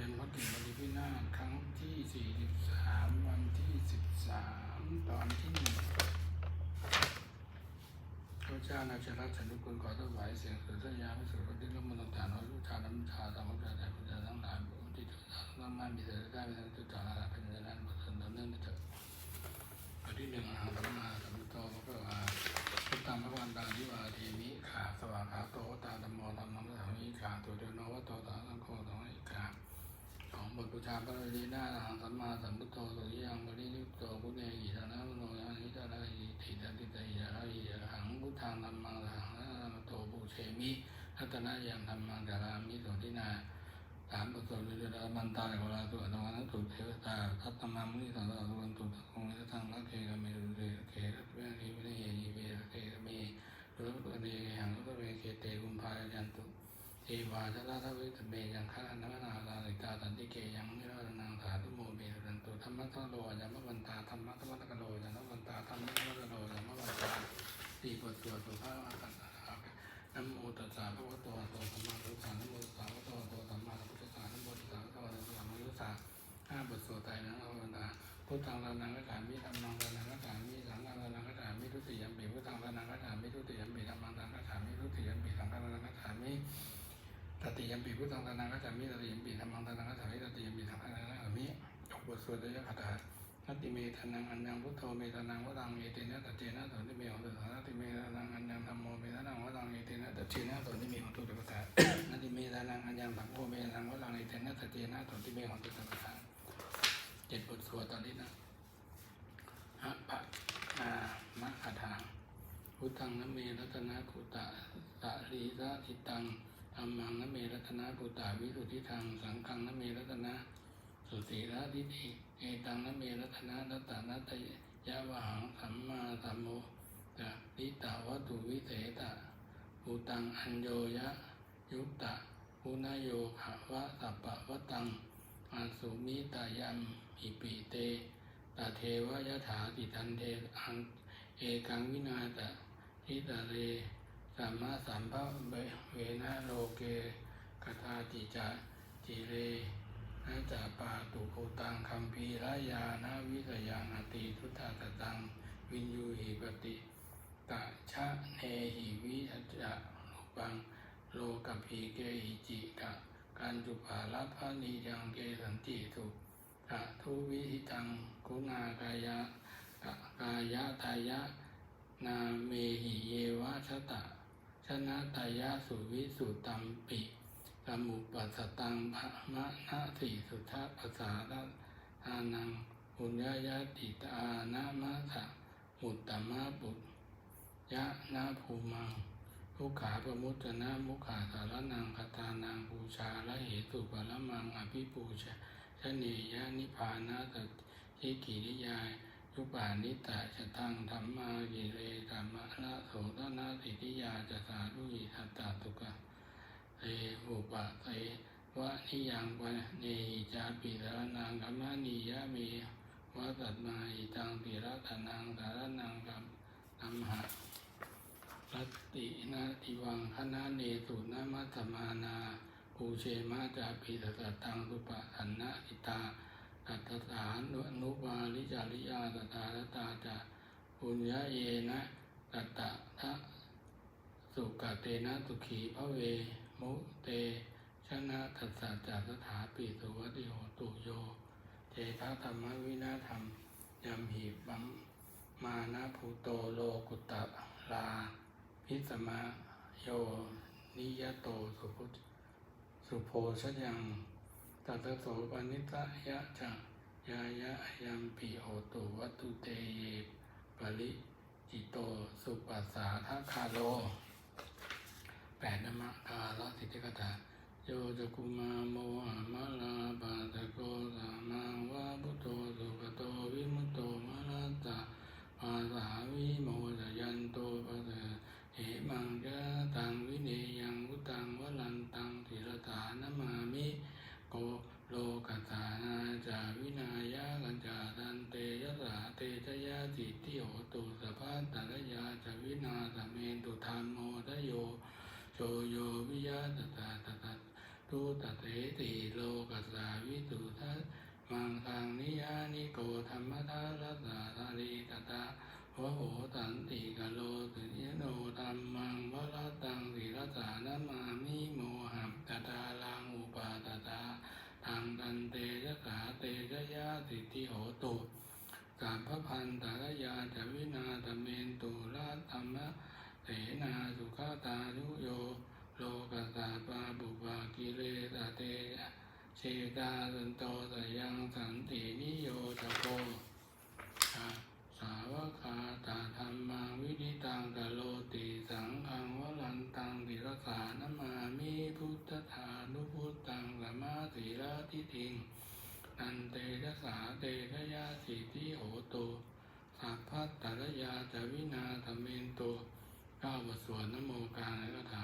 รียนวัดเก่งบริพินาครั้งที่ 43 วันที่ 13 ตอนที่หนึ่งพระเจ้านาชรัตฉันทุกคนขอถวายเสียงสุดสัญญาพิสุทธิ์ที่ร่มมนตาน้อยลูกชาน้ำชาสามพระเจ้าพระเจ้าทั้งหลายบุญที่จุดทั้งมันมีเสด็จได้เป็นจุจาระเป็นเรื่องบทสนทนเนื่องเถิดอันที่หนึ่งอาสัมมาสัมพุทโธ พระรีนาอหังสัมมาสัมพุทโธสุริยังบริณิโตพุทเนหิตนะมโนยานิจาระหิติตติตหิยาระหิหังพุทธังธัมมังสังฆังโตปุเชมิรัตนะยังธัมมังจารามิโสทินาสามปุตโตวิเดามันตาโกลาตุอนุวัตตุเทวตาทัตตมังมุนิสังสารวันตุตะคงยะทังรักเคกเมรุเรเครัตเวนิวิเนยยิเวเคกเมรุตเนหังรุตเวเคเตกุมภายันตุเอวาชลาทวิ สี่บทสวดสุภาพอาคันนะโมตัสสะพระวะตอะระหะโตสัมมาสัมพุทธัสสะนะโมตัสสะพระวะโตอะระหะโตสัมมาสัมพุทธัสสะนะโมตัสสะพระวะโตอะระหะโตสัมมาสัมพุทธัสสะห้าบทสวดไตรนะภาวนาพุทธังรานังกัจฉามิธัมมังรานังกัจฉามิสังฆังรานังกัจฉามิทุติยมปิพุทธังรานังกัจฉามิทุติยมปิธัมมังรานังกัจฉามิทุติยมปิสังฆังรานังกัจฉามิตติยมปีพุทธังตนังกัจจามิตติยมปีธรรมังตนังกัจจามิตติยมปีสังฆังตนังกัจจามิจบบทสวดด้วยคาถานัตติเมตนังอัญญังพุทโธเมตนังวตังเอ เอเตนะตัจเจนะสนติเมของตุสัพพะนัตติเมตนังอัญญังสังโฆเมตนังวตังเอเตนะตเจนะสนติเมของตุสัพพะเจ็ดบทสวดตอนนี้นะฮะปะอามะคาถาพุทธังนเมรัตนะกุตะสะรีสะทิตังธรรมังนเมรัตนะปุตตาวิสุทธิทางสังฆังนเมรัตนะสุติระทิฏฐิเอตังนเมรัตนะรัตตานัตยะวหังสัมมาสัมโมตะลิตาวัตุวิเศษตะ ปุตังอัญโยยะ ยุตตะปุณโยขาวะสัพปะวตังอาสุมิตายัมหิปิเตตาเทวยถาติทันเทอังเอกังวินาตะทิตาเรสัมมาสัมภเวเวนะโลเกกทาติจาจิเรนะจาปาตุโคตังคัมภีรายานาวิสยังอติทุตตาตัง วินยูหิปติะชะเนหิวิอัจจะโล ปังโลกัพีเกหิจิกะการจุปาลพานิยังเกสันติสุกะทุวิหิตังกุณากายะกะกายะทายะ นาเมหิเยวะชะตะ ชนะตายะสุวิสุตัมปิสมุปัสตังภะมะนะสิสุทธาปัสสาทานังปุญญายะติตานะมะสะมุตตมะปุตยะนะภูมัง ทุกขาปมุตตนะมุขาสารนังคตานังบูชาละเหตุปะละมังอภิปูชาชเนยะนิพานะสัจจิกิริยายยุปานิตาชะทังธรรมากิเรธรรมะละโสตนาสิทธิยาจะสาธุอิทัตตาตุกะเอหุปะเตวะนิยังวะเนหิจาปิสารนังกัมมานิยะเมวะตัตมาอิตังติระตานังสารนังกัมนัมหะ รัตตินาติวังคณะเนสุนามัตมานาภูเชมาจาปิสตตังสุปะสันนะอิตาตัตถานุนุปาลิจาริยาตถาตตาจะปุญญาเยนะตัตตะทะสุกเตนะสุขีพระเวมุเตชนะตัสสะจัสถาปิสุวัติโหตุโย เจทธธรรมวินาธรรมยำหีบัมมานะภูโตโลกุตตะลา พิสมาโยนิยโตสุพุสุโพชยังตัตโสปนิตายะจะยายะยัมปิโหตุวัตุเตเยปริจิโตสุปัสสาทคาโลแปดนมะคาลสิทธิกถาโยจกุมาโมะลาบาตโกสามาวะพุทโธสุปโตวิมุตโตมะลาตาภาสาวิโมจยันโตปะเสเหมังกะตังวิเนยังวุตังวลันตังติรตานามามิ โกโลกัสสานาจาวินายะกัญจาตันเตยะสาเตชะยะจิตติโหตุสภาตระยาจาวินาสเมน ตุธรรมโมทะโยโชโยวิยะตตาตตาตุตเตติโลกัสสาวิตุทัสมังคังนิยานิโกธรรมทารัสสาธาริตตาวะโหตันติกะโลตุยโนธรรมังวรตังศิรสานามามิโมหัมตตาลังอุปาตตาทังตันเตยะขาเตยะยะสิทธิโหตุสัพพพันตรยาจะวินาตเมนตุราธรรมะ เสนาสุขตาลุโย โลกัสสาปาบุปากิเลสเตยะเชตาสันโตสยังสันตินิโยตโกสาสาวกาตาธรรมังวิดิตังกะโลติสังฆังวรันตังติรสานามามิพุทธทานุพุทธังสมมาสีลาทิทิงนันเตยะสาเตชะยาสิทธิโหตุสัพพัตตรยาจวินาธเมนโต ก้าวบทสวดนโมกางในคาถา